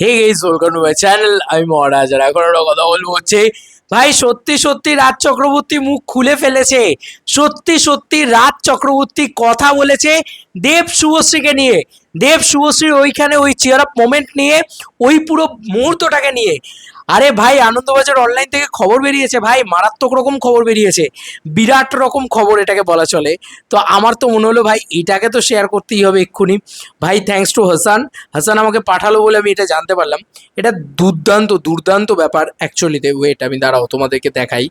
Hey guys welcome to my channel আমি মহারাজ আর এখন একটা কথা বলব হচ্ছে, ভাই, সত্যি সত্যি রাজ চক্রবর্তী মুখ খুলে ফেলেছে। সত্যি সত্যি রাজ চক্রবর্তী কথা বলেছে দেব শুভশ্রীকে নিয়ে। দেব শুভশ্রীর ওইখানে ওই চেয়ার আপ মোমেন্ট নিয়ে, ওই পুরো মুহূর্তটাকে নিয়ে। আরে ভাই, আনন্দবাজার অনলাইন থেকে খবর বেরিয়েছে ভাই, মারাত্মক রকম খবর বেরিয়েছে, বিরাট রকম খবর এটাকে বলা চলে। তো আমার তো মনে হলো ভাই, এটাকে তো শেয়ার করতেই হবে এক্ষুনি। ভাই থ্যাংকস টু হাসান হাসান আমাকে পাঠালো বলে আমি এটা জানতে পারলাম। এটা দুর্দান্ত দুর্দান্ত ব্যাপার অ্যাকচুয়ালিতে ওয়েট আমি দাঁড়াও, তোমাদেরকে দেখাই।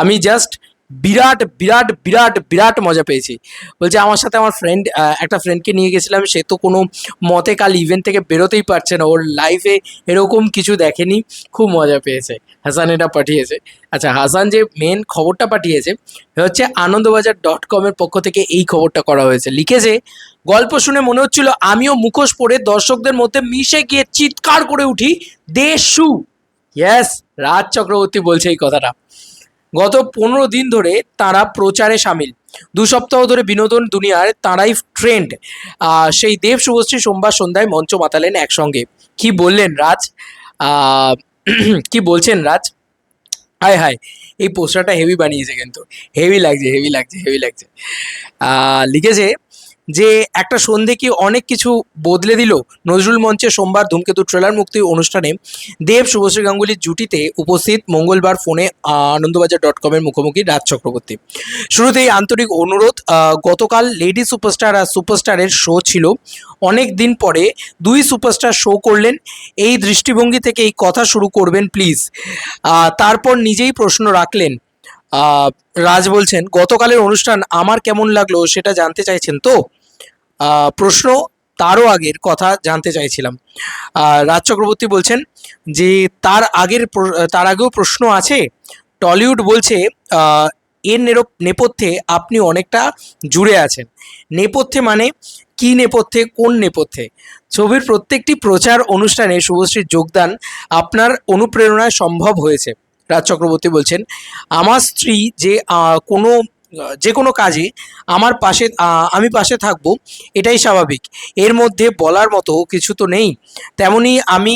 আমি জাস্ট বিরাট বিরাট বিরাট বিরাট মজা পেয়েছি। বলছে আমার সাথে আমার ফ্রেন্ড একটা ফ্রেন্ডকে নিয়ে গেছিলাম, সে তো কোনো মতে কাল ইভেন্ট থেকে বেরোতেই পারছে না। ওর লাইফে এরকম কিছু দেখেনি, খুব মজা পেয়েছে। হাসান এটা পাঠিয়েছে। আচ্ছা হাসান যে মেন খবরটা পাঠিয়েছে হচ্ছে আনন্দবাজার ডট কমের পক্ষ থেকে এই খবরটা করা হয়েছে। লিখেছে, গল্প শুনে মনে হচ্ছিল আমিও মুখোশ পরে দর্শকদের মধ্যে মিশে গিয়ে চিৎকার করে উঠি, দেশু। ইয়েস রাজ চক্রবর্তী বলছে এই কথাটা। গত পনেরো দিন ধরে তারা প্রচারে সামিল। দু সপ্তাহ ধরে বিনোদন দুনিয়ার তারাই ট্রেন্ড। সেই দেব শুভশ্রী সোমবার সন্ধ্যায় মঞ্চ মাতালেন একসঙ্গে। কি বললেন রাজ? কি বলছেন রাজ? হায় হায়, এই পোস্টারটা হেভি বানিয়েছে কিন্তু। হেভি লাগছে হেভি লাগছে হেভি লাগছে। লিখেছে যে একটা সন্ধে কি অনেক কিছু বদলে দিল? নজরুল মঞ্চে সোমবার ধূমকেতু ট্রেলার মুক্তি অনুষ্ঠানে দেব শুভশ্রী গাঙ্গুলির জুটিতে উপস্থিত মঙ্গলবার ফোনে আনন্দবাজার ডট কমের মুখোমুখি রাজ চক্রবর্তী। শুরুতেই আন্তরিক অনুরোধ গতকাল লেডি সুপারস্টার আর সুপারস্টারের শো ছিল। অনেক দিন পরে দুই সুপারস্টার শো করলেন। এই দৃষ্টিভঙ্গি থেকে এই কথা শুরু করবেন, প্লিজ। তারপর নিজেই প্রশ্ন রাখলেন। রাজ বলছেন, গতকালের অনুষ্ঠান আমার কেমন লাগল সেটা জানতে চাইছেন তো? প্রশ্ন তারও আগের কথা জানতে চাইছিলাম। রাজ চক্রবর্তী বলছেন যে তার আগের তার আগেও প্রশ্ন আছে। টলিউড বলছে এর নেপথ্যে আপনি অনেকটা জুড়ে আছেন। নেপথ্যে মানে কি নেপথ্যে, কোন নেপথ্যে? ছবির প্রত্যেকটি প্রচার অনুষ্ঠানে শুভশ্রীর যোগদান আপনার অনুপ্রেরণায় সম্ভব হয়েছে, রাজ চক্রবর্তী বলছেন। আমার স্ত্রী যে কোনো যে কোনো কাজে আমার পাশে আমি পাশে থাকব, এটাই স্বাভাবিক। এর মধ্যে বলার মতো কিছু তো নেই। তেমনি আমি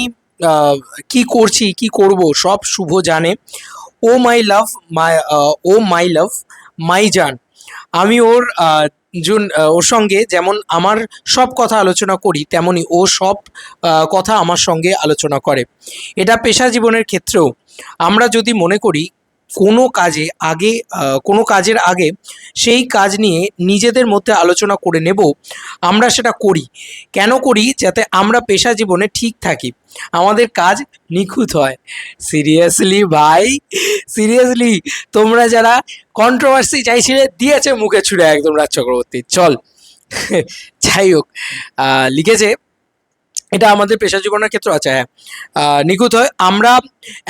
কি করছি, কি করব, সব শুভ জানে। ও মাই লাভ, মাই ও মাই লাভ, মাই জান। আমি ওর জুন ওর সঙ্গে যেমন আমার সব কথা আলোচনা করি, তেমনি ও সব কথা আমার সঙ্গে আলোচনা করে। এটা পেশা জীবনের ক্ষেত্রেও। আমরা যদি মনে করি কোনো কাজে আগে কোনো কাজের আগে সেই কাজ নিয়ে নিজেদের মধ্যে আলোচনা করে নেব। আমরা সেটা করি। কেন করি? যাতে আমরা পেশা জীবনে ঠিক থাকি। আমাদের কাজ নিখুঁত হয়। সিরিয়াসলি ভাই? সিরিয়াসলি তোমরা যারা কন্ট্রোভার্সি চাইছিলে, দিয়েছে মুখে ছুড়ে একদম রাজ চক্রবর্তী। চল। যাই হোক লিখেছে এটা আমাদের পেশা জীবনের ক্ষেত্রে আছে হ্যাঁ। নিখুঁত হয়, আমরা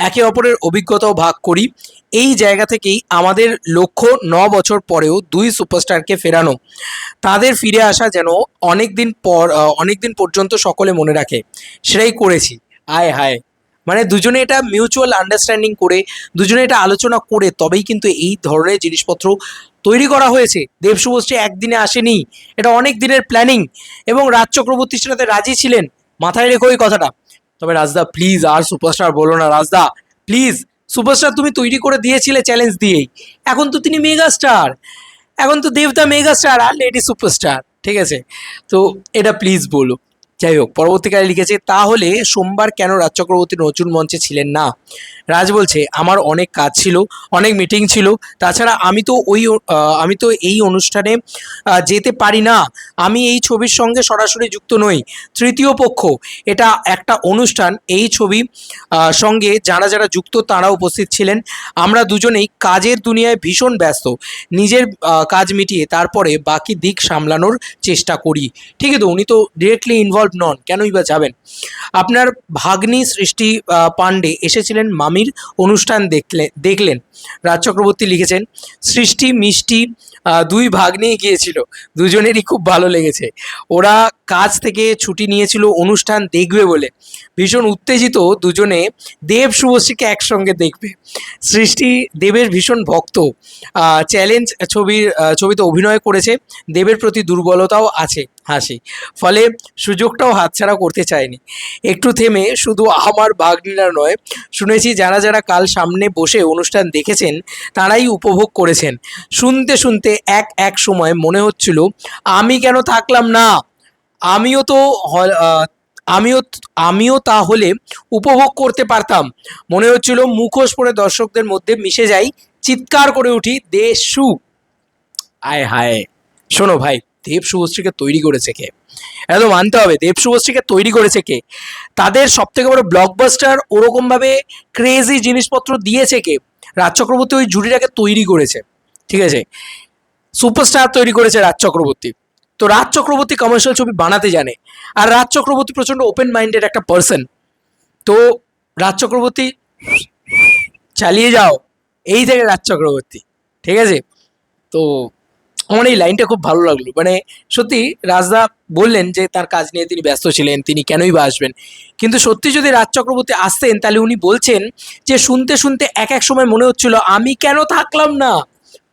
একে অপরের অভিজ্ঞতাও ভাগ করি। এই জায়গা থেকেই আমাদের লক্ষ্য ন বছর পরেও দুই সুপারস্টারকে ফেরানো, তাদের ফিরে আসা যেন অনেক দিন পর অনেক দিন পর্যন্ত সকলে মনে রাখে, সেটাই করেছি। আয় হায় মানে দুজনে এটা মিউচুয়াল আন্ডারস্ট্যান্ডিং করে, দুজনে এটা আলোচনা করে, তবেই কিন্তু এই ধরনের জিনিসপত্র তৈরি করা হয়েছে। দেব শুভশ্রী একদিনে আসেনি, এটা অনেক দিনের প্ল্যানিং এবং রাজ চক্রবর্তী সাথে রাজি ছিলেন মাথায় রেখো ওই কথাটা। তবে রাজদা প্লিজ আর সুপারস্টার বলো না রাজদা। প্লিজ সুপারস্টার তুমি তৈরি করে দিয়েছিলে চ্যালেঞ্জ দিয়েই। এখন তো তিনি মেগা স্টার এখন তো দেবদা মেগা স্টার আর লেডি সুপারস্টার ঠিক আছে? তো এটা প্লিজ বলো। যাই হোক, পরবর্তীকালে লিখেছে, তাহলে সোমবার কেন রাজ চক্রবর্তী নজরুল মঞ্চে ছিলেন না? রাজ বলছে, আমার অনেক কাজ ছিল, অনেক মিটিং ছিল। তাছাড়া আমি তো ওই আমি তো এই অনুষ্ঠানে যেতে পারি না। আমি এই ছবির সঙ্গে সরাসরি যুক্ত নই। তৃতীয় পক্ষ, এটা একটা অনুষ্ঠান। এই ছবি সঙ্গে যারা যারা যুক্ত তারা উপস্থিত ছিলেন। আমরা দুজনেই কাজের দুনিয়ায় ভীষণ ব্যস্ত। নিজের কাজ মিটিয়ে তারপরে বাকি দিক সামলানোর চেষ্টা করি। ঠিক আছে তো উনি তো ডিরেক্টলি ইনভলভ নন। কেনই বা যাবেন? আপনার ভাগ্নি সৃষ্টি পাণ্ডে এসেছিলেন মামির অনুষ্ঠান দেখলে, দেখলেন। রাজ চক্রবর্তী লিখেছেন, সৃষ্টি, মিষ্টি দুই ভাগ ভাগ্নেই গিয়েছিল। দুজনেরই খুব ভালো লেগেছে। ওরা কাজ থেকে ছুটি নিয়েছিল, অনুষ্ঠান দেখবে বলে। ভীষণ উত্তেজিত দুজনে দেব শুভশ্রীকে একসঙ্গে দেখবে। সৃষ্টি দেবের ভীষণ ভক্ত। চ্যালেঞ্জ ছবির ছবিতে অভিনয় করেছে। দেবের প্রতি দুর্বলতাও আছে। হাসি। ফলে সুযোগটাও হাতছাড়া করতে চায়নি। একটু থেমে শুধু আমার ভাগ্নিরা নয়, শুনেছি যারা যারা কাল সামনে বসে অনুষ্ঠান দেখেছেন, তারাই উপভোগ করেছেন। শুনতে শুনতে এক এক সময় মনে হচ্ছিল, আমি কেন থাকলাম না? আমিও তো আমিও আমিও তাহলে উপভোগ করতে পারতাম। মনে হচ্ছিল মুখোশ পরে দর্শকদের মধ্যে মিশে যাই, চিৎকার করে উঠি, দেশু। আয় হায়। শোনো ভাই দেব শুভশ্রীকে তৈরি করেছে কে? এটা তো মানতে হবে, দেব শুভশ্রীকে তৈরি করেছে কে? তাদের সব থেকে বড় ব্লকবাস্টার ওরকমভাবে ক্রেজি জিনিসপত্র দিয়েছে কে? রাজ চক্রবর্তী ওই জুটিটাকে তৈরি করেছে, ঠিক আছে? সুপারস্টার তৈরি করেছে রাজ চক্রবর্তী। তো রাজ চক্রবর্তী কমার্শিয়াল ছবি বানাতে জানে, আর রাজ চক্রবর্তী প্রচণ্ড ওপেন মাইন্ডেড একটা পার্সন তো রাজ চক্রবর্তী, চালিয়ে যাও, এই থেকে রাজ চক্রবর্তী, ঠিক আছে? তো আমার এই লাইনটা খুব ভালো লাগল। মানে সত্যি রাজদা বললেন যে, তার কাজ নিয়ে তিনি ব্যস্ত ছিলেন, তিনি কেনই বা আসবেন। কিন্তু সত্যি যদি রাজ চক্রবর্তী আসতেন, তাহলে উনি বলছেন যে, শুনতে শুনতে এক এক সময় মনে হচ্ছিল, আমি কেন থাকলাম না?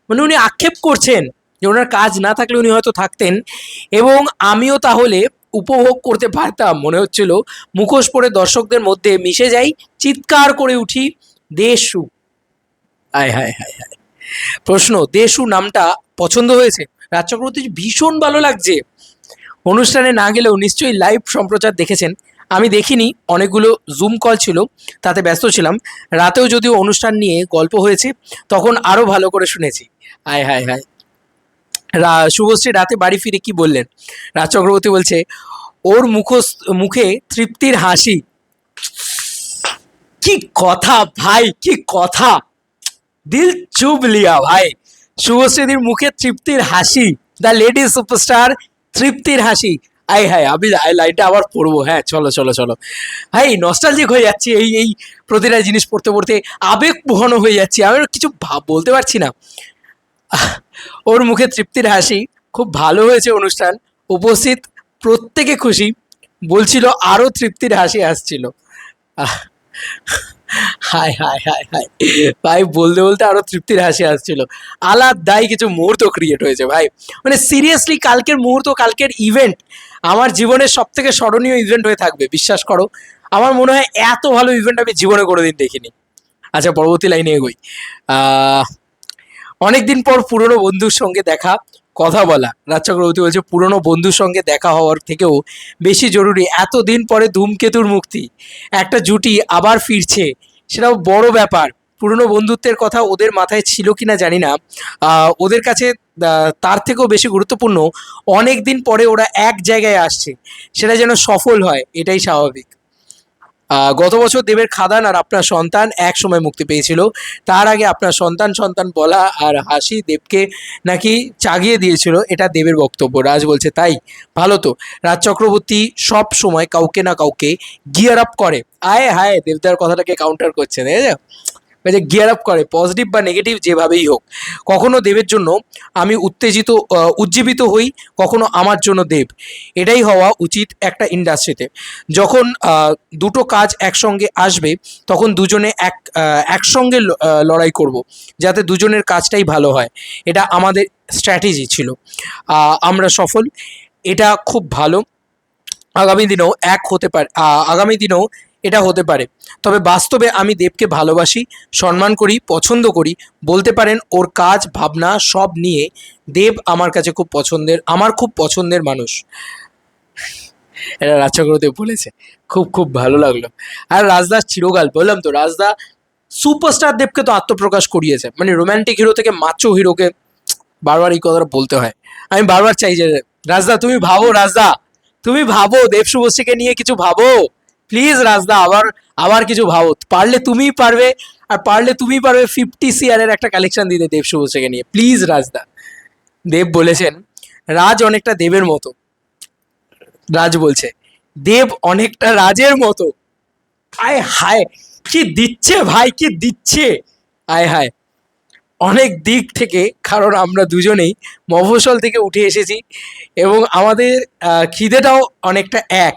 মানে উনি আক্ষেপ করছেন যে, ওনার কাজ না থাকলে উনি হয়তো থাকতেন। এবং আমিও তাহলে উপভোগ করতে পারতাম। মনে হচ্ছিল মুখোশ পরে দর্শকদের মধ্যে মিশে যাই, চিৎকার করে উঠি, দেশু আয়, হায় হায় হায়। প্রশ্ন, দেশু নামটা পছন্দ হয়েছে? রাজ চক্রবর্তী, ভীষণ ভালো লাগছে। অনুষ্ঠানে না গেলেও নিশ্চয়ই লাইভ সম্প্রচার দেখেছেন। আমি দেখিনি, অনেকগুলো জুম কল ছিল, তাতে ব্যস্ত ছিলাম। রাতেও যদিও অনুষ্ঠান নিয়ে গল্প হয়েছে, তখন আরও ভালো করে শুনেছি। হায় হায় হায়। রা, শুভশ্রী রাতে বাড়ি ফিরে কি বললেন? রাজ চক্রবর্তী বলছে, ওর মুখোশ, মুখে তৃপ্তির হাসি। কি কথা ভাই, কি কথা! দিল চুপ লিয়া ভাই। শুভশ্রীদির মুখে তৃপ্তির হাসি। দ্য লেডি সুপারস্টার তৃপ্তির হাসি। আই হাই আমি লাইনটা আবার পড়ব। হ্যাঁ চলো চলো চলো। ভাই নস্টালজিক হয়ে যাচ্ছি এই এই প্রতিটা জিনিস পড়তে পড়তে। আবেগ বহন হয়ে যাচ্ছি। আমি কিছু ভাব বলতে পারছি না। ওর মুখে তৃপ্তির হাসি। খুব ভালো হয়েছে অনুষ্ঠান। উপস্থিত প্রত্যেকে খুশি। বলছিল আরও তৃপ্তির হাসি আসছিল। হায় হায় হায় হায়। ভাই, বলতে বলতে আরও তৃপ্তির হাসি আসছিল। আলাদাই কিছু মুহূর্ত ক্রিয়েট হয়েছে, ভাই। মানে সিরিয়াসলি কালকের মুহূর্ত, কালকের ইভেন্ট আমার জীবনের সব থেকে স্মরণীয় ইভেন্ট হয়ে থাকবে, বিশ্বাস করো। আমার মনে হয় এত ভালো ইভেন্ট আমি জীবনে কোনোদিন দেখিনি। আচ্ছা পরবর্তী লাইনে এগোই। অনেকদিন পর পুরনো বন্ধুর সঙ্গে দেখা। কথা বলা। রাজ চক্রবর্তী বলছে, পুরনো বন্ধুর সঙ্গে দেখা হওয়ার থেকেও বেশি জরুরি এতদিন পরে ধূমকেতুর মুক্তি। একটা জুটি আবার ফিরছে। সেটাও বড় ব্যাপার। পুরনো বন্ধুত্বের কথা ওদের মাথায় ছিল কি না জানি না। ওদের কাছে তার থেকেও বেশি গুরুত্বপূর্ণ অনেক দিন পরে ওরা এক জায়গায় আসছে। সেটা যেন সফল হয়, এটাই স্বাভাবিক। গত বছর দেবের খাদান আর আপনার সন্তান এক সময় মুক্তি পেয়েছিল। তার আগে আপনার সন্তান সন্তান বলা আর হাসি দেবকে নাকি চাগিয়ে দিয়েছিল, এটা দেবের বক্তব্য। রাজ বলছে, তাই? ভালো তো। রাজ চক্রবর্তী সব সময় কাউকে না কাউকে গিয়ার আপ করে। আয় হায়, দেবদার কথাটাকে কাউন্টার করছে দেখেছ যে গিয়ার আপ করে পজিটিভ বা নেগেটিভ যেভাবেই হোক, কখনো দেবের জন্য আমি উত্তেজিত উজ্জীবিত হই, কখনো আমার জন্য দেব। এটাই হওয়া উচিত একটা ইন্ডাস্ট্রিতে যখন দুটো কাজ একসঙ্গে আসবে, তখন দুজনে এক একসঙ্গে লড়াই করব, যাতে দুজনের কাজটাই ভালো হয়। এটা আমাদের স্ট্র্যাটেজি ছিল। আমরা সফল, এটা খুব ভালো। আগামী দিনেও এক হতে পারে আগামী দিনেও এটা হতে পারে। তবে বাস্তবে আমি দেবকে ভালোবাসি, সম্মান করি, পছন্দ করি, বলতে পারেন ওর কাজ, ভাবনা সব নিয়ে দেব আমার কাছে খুব পছন্দের, আমার খুব পছন্দের মানুষ। এটা রাজ চক্রবর্তী বলেছে, খুব খুব ভালো লাগল। আর রাজদাস চিরকাল, বললাম তো, রাজদা সুপারস্টার দেবকে তো আত্মপ্রকাশ করিয়েছে মানে রোম্যান্টিক হিরো থেকে মাচো হিরোকে বারবার এই কথাটা বলতে হয়। আমি বারবার চাই যে, রাজদা তুমি ভাবো, রাজদা, তুমি ভাবো, দেব শুভশ্রীকে নিয়ে কিছু ভাবো। প্লিজ রাজদা আবার আবার কিছু ভাবো। পারলে তুমিই পারবে, আর পারলে তুমি পারবে ফিফটি সিআরের একটা কালেকশন দিতে দেব শুভশ্রীকে নিয়ে। প্লিজ রাজদা দেব বলেছেন, রাজ অনেকটা দেবের মতো। রাজ বলছে, দেব অনেকটা রাজের মতো। আয় হায়, কি দিচ্ছে ভাই, কি দিচ্ছে? আয় হায়। অনেক দিক থেকে, কারণ আমরা দুজনেই মফস্বল থেকে উঠে এসেছি, এবং আমাদের খিদেটাও অনেকটা এক।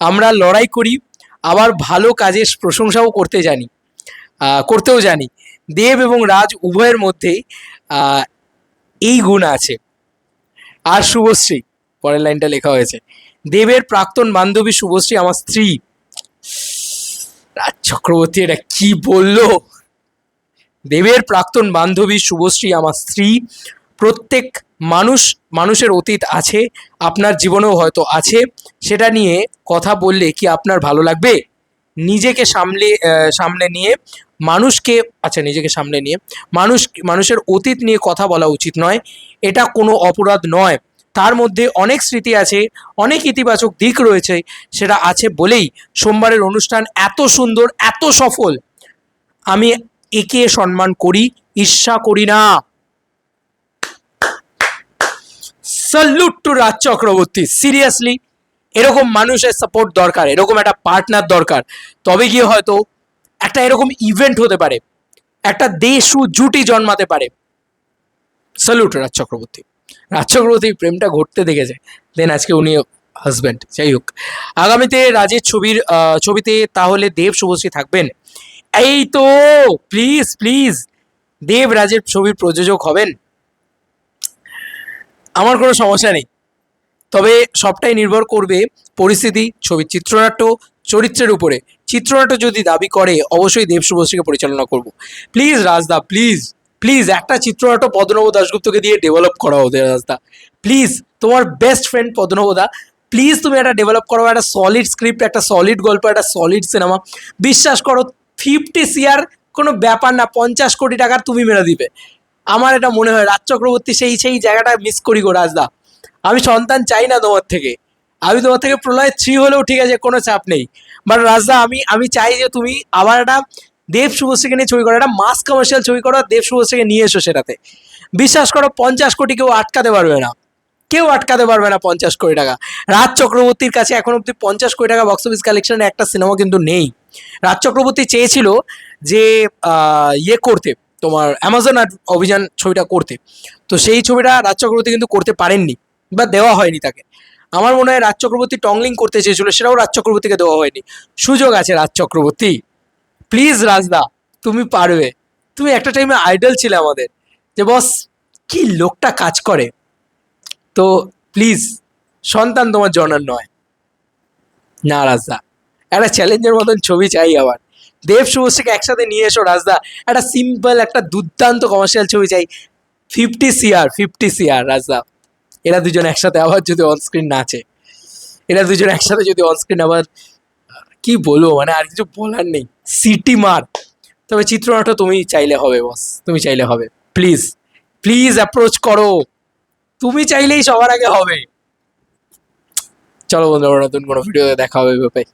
আমরা লড়াই করি আবার ভালো কাজের প্রশংসাও করতে জানি করতেও জানি। দেব এবং রাজ উভয়ের মধ্যেই আহ, এই গুণ আছে। আর শুভশ্রী পরের লাইনটা লেখা হয়েছে দেবের প্রাক্তন বান্ধবী শুভশ্রী আমার স্ত্রী। রাজ চক্রবর্তী এটা কি বলল? দেবের প্রাক্তন বান্ধবী শুভশ্রী আমার স্ত্রী প্রত্যেক মানুষ, মানুষের অতীত আছে, আপনার জীবনেও হয়তো আছে, সেটা নিয়ে কথা বললে কি আপনার ভালো লাগবে? নিজেকে সামলে সামনে নিয়ে মানুষকে আচ্ছা নিজেকে সামনে নিয়ে, মানুষ, মানুষের অতীত নিয়ে কথা বলা উচিত নয়, এটা কোনো অপরাধ নয়। তার মধ্যে অনেক স্মৃতি আছে, অনেক ইতিবাচক দিক রয়েছে, সেটা আছে বলেই সোমবারের অনুষ্ঠান এত সুন্দর, এত সফল। আমি একে সম্মান করি, ঈর্ষা করি না। Salute to Raj Chakraborty seriously এরকম মানুষের সাপোর্ট দরকার, এরকম একটা পার্টনার দরকার। তবে গিয়ে হয়তো একটা এরকম ইভেন্ট হতে পারে, একটা দেশু জুটি জন্মাতে পারে। স্যালুট রাজ চক্রবর্তী রাজ চক্রবর্তী প্রেমটা ঘটতে দেখেছে। দেন আজকে উনি হাজব্যান্ড যাই হোক। আগামীতে রাজের ছবির ছবিতে তাহলে দেব শুভশ্রী থাকবেন। এই তো প্লিজ প্লিজ দেব রাজের ছবির প্রযোজক হবেন। আমার কোনো সমস্যা নেই। তবে সবটাই নির্ভর করবে পরিস্থিতি, ছবির চিত্রনাট্য, চরিত্রের উপরে। চিত্রনাট্য যদি দাবি করে, অবশ্যই দেব শুভশ্রীকে পরিচালনা করব। প্লিজ রাজদা, প্লিজ প্লিজ একটা চিত্রনাট্য পদ্মনব দাশগুপ্তকে দিয়ে ডেভেলপ করা ওদের রাজদা। প্লিজ, তোমার best friend Padmanabh da please তুমি একটা ডেভেলপ করো, একটা সলিড স্ক্রিপ্ট একটা সলিড গল্প, একটা সলিড সিনেমা বিশ্বাস করো ফিফটি সিয়ার কোনো ব্যাপার না, পঞ্চাশ কোটি টাকার তুমি মেরে দিবে। আমার এটা মনে হয় রাজ চক্রবর্তী সেই সেই জায়গাটা মিস করি গো রাজদা। আমি সন্তান চাই না তোমার থেকে। আমি তোমার থেকে প্রলয় থ্রি হলেও ঠিক আছে, কোনো চাপ নেই। বাট রাজদা, আমি আমি চাই যে তুমি আবার একটা দেব শুভশ্রীকে নিয়ে ছবি করো, একটা মাস কমার্শিয়াল ছবি করো, দেব শুভশ্রীকে নিয়ে এসো সেটাতে। বিশ্বাস করো, পঞ্চাশ কোটি কেউ আটকাতে পারবে না। কেউ আটকাতে পারবে না পঞ্চাশ কোটি টাকা। রাজ চক্রবর্তীর কাছে এখন অব্দি পঞ্চাশ কোটি টাকা বক্স অফিস কালেকশনে একটা সিনেমা কিন্তু নেই। রাজ চক্রবর্তী চেয়েছিল যে ইয়ে করতে। তোমার অ্যামাজন অভিযান ছবিটা করতে। তো সেই ছবিটা রাজ চক্রবর্তী কিন্তু করতে পারেননি বা দেওয়া হয়নি তাকে। আমার মনে হয় রাজ চক্রবর্তী টংলিং করতে চেয়েছিল, সেটাও রাজ চক্রবর্তীকে দেওয়া হয়নি। সুযোগ আছে রাজ চক্রবর্তী। প্লিজ রাজদা, তুমি পারবে। তুমি একটা টাইমে আইডল ছিলে আমাদের। যে বস কি লোকটা কাজ করে? তো প্লিজ সন্তান তোমার জনার নয়। না, রাজদা, একটা চ্যালেঞ্জের মতন ছবি চাই আবার। দেব শুভশ্রীকে একসাথে নিয়ে এসো রাজদা। একটা সিম্পল একটা দুর্দান্ত কমার্শিয়াল ছবি চাই। ফিফটি সিআর ফিফটি সিআর রাজদা। এরা দুজন একসাথে আবার যদি অনস্ক্রিন নাচে এরা দুজন একসাথে যদি অনস্ক্রিন আবার, কি বলব মানে আর কিছু বলার নেই। সিটি মার। তবে চিত্রনাট্য তুমি চাইলে হবে বস তুমি চাইলে হবে। প্লিজ প্লিজ অ্যাপ্রোচ করো। তুমি চাইলেই সবার আগে হবে। চলো বন্ধুরা, নতুন কোনো ভিডিওতে দেখা হবে ব্যাপারে